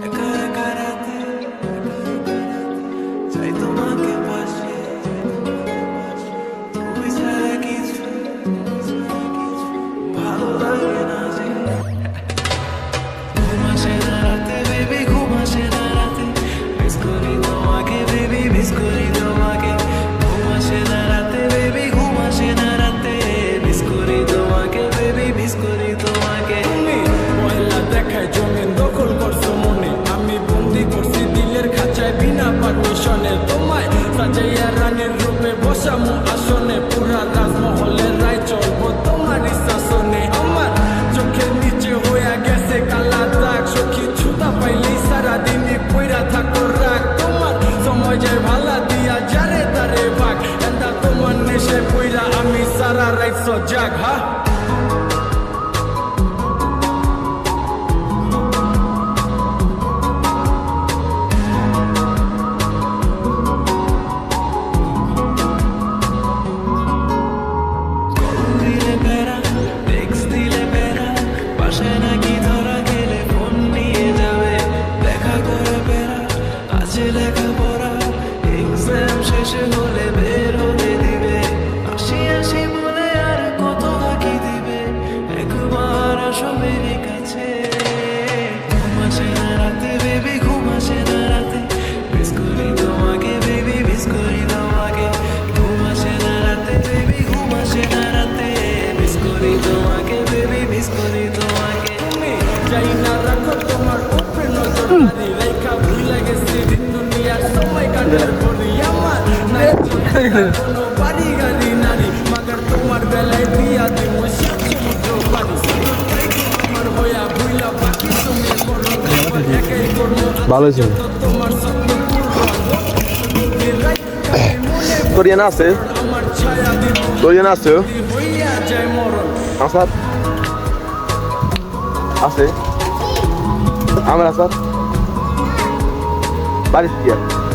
I got বসামু আসনে, পুরা রাজমহলের রায় চলব। তোমারই শাসনে আমার চোখের নিচে হয়ে গেছে কালা দাগ। সখী ছুতা পাইলেই সারাদিনই পইরা থাকো রাগ। তোমার সময় যায় ভালা দিয়া, যারে তারে ভাগ এটা তোমার নেশে পইরা আমি সারা রাইত সজাগ, হা? বাড়ি গাড়ি তোমার বেলায় দিয়া দিব সমুদ্র বাড়ি। আমার হইয়া ভুইলা তোমার tú llenaste. Tú llenaste. Avanzar. Hace. Avanzar. Vale, izquierda.